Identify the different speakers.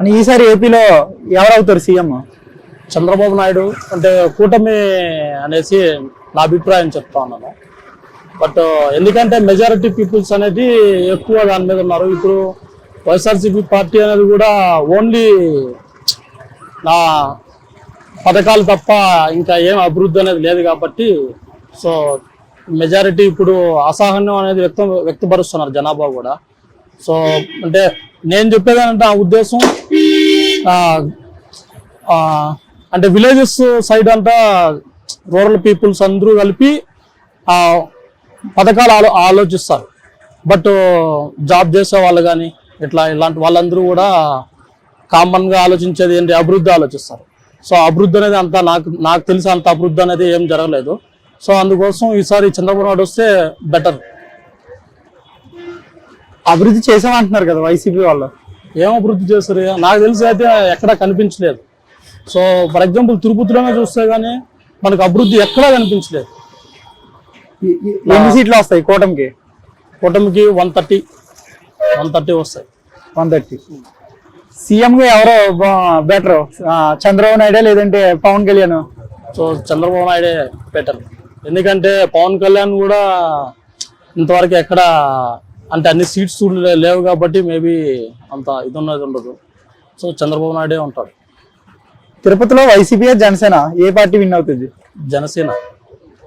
Speaker 1: అని ఈసారి ఏపీలో ఎవరవుతారు సీఎం?
Speaker 2: చంద్రబాబు నాయుడు అంటే కూటమి అనేసి నా అభిప్రాయం చెప్తా ఉన్నాను. బట్ ఎందుకంటే మెజారిటీ పీపుల్స్ అనేది ఎక్కువ దాని మీద ఉన్నారు. ఇప్పుడు వైఎస్ఆర్సీపీ పార్టీ అనేది కూడా ఓన్లీ నా పథకాలు తప్ప ఇంకా ఏం అభివృద్ధి అనేది లేదు కాబట్టి సో మెజారిటీ ఇప్పుడు అసహనం అనేది వ్యక్తం వ్యక్తపరుస్తున్నారు జనాభా కూడా. సో అంటే నేను చెప్పేది అంటే ఆ ఉద్దేశం అంటే విలేజెస్ సైడ్ అంతా రూరల్ పీపుల్స్ అందరూ కలిపి ఆ పథకాలు ఆలో ఆలోచిస్తారు. బట్ జాబ్ చేసే వాళ్ళు కానీ ఇట్లా ఇలాంటి వాళ్ళందరూ కూడా కామన్గా ఆలోచించేది ఏంటి? అభివృద్ధి ఆలోచిస్తారు. సో అభివృద్ధి అనేది అంత నాకు నాకు తెలిసి అంత అభివృద్ధి అనేది ఏం జరగలేదు. సో అందుకోసం ఈసారి చంద్రబాబు నాయుడు వస్తే బెటర్
Speaker 1: అభివృద్ధి చేసామంటున్నారు కదా వైసీపీ వాళ్ళు.
Speaker 2: ఏం అభివృద్ధి చేస్తారు నాకు తెలిసి అయితే ఎక్కడా కనిపించలేదు. సో ఫర్ ఎగ్జాంపుల్ తిరుపతిలోనే చూస్తే కానీ మనకు అభివృద్ధి ఎక్కడా కనిపించలేదు.
Speaker 1: ఎన్ని సీట్లు వస్తాయి కూటమికి?
Speaker 2: కూటమికి వన్ థర్టీ. వన్ థర్టీ వస్తాయి.
Speaker 1: One thirty. సీఎం గా ఎవరో బెటర్ చంద్రబాబు నాయుడు లేదంటే పవన్ కళ్యాణ్?
Speaker 2: సో చంద్రబాబు నాయుడే బెటర్. ఎందుకంటే పవన్ కళ్యాణ్ కూడా ఇంతవరకు ఎక్కడ అంటే అన్ని సీట్స్ లేవు కాబట్టి మేబీ అంత ఇది ఉన్నది ఉండదు. సో చంద్రబాబు నాయుడే ఉంటాడు.
Speaker 1: తిరుపతిలో వైసీపీ జనసేన ఏ పార్టీ విన్ అవుతుంది?
Speaker 2: జనసేన.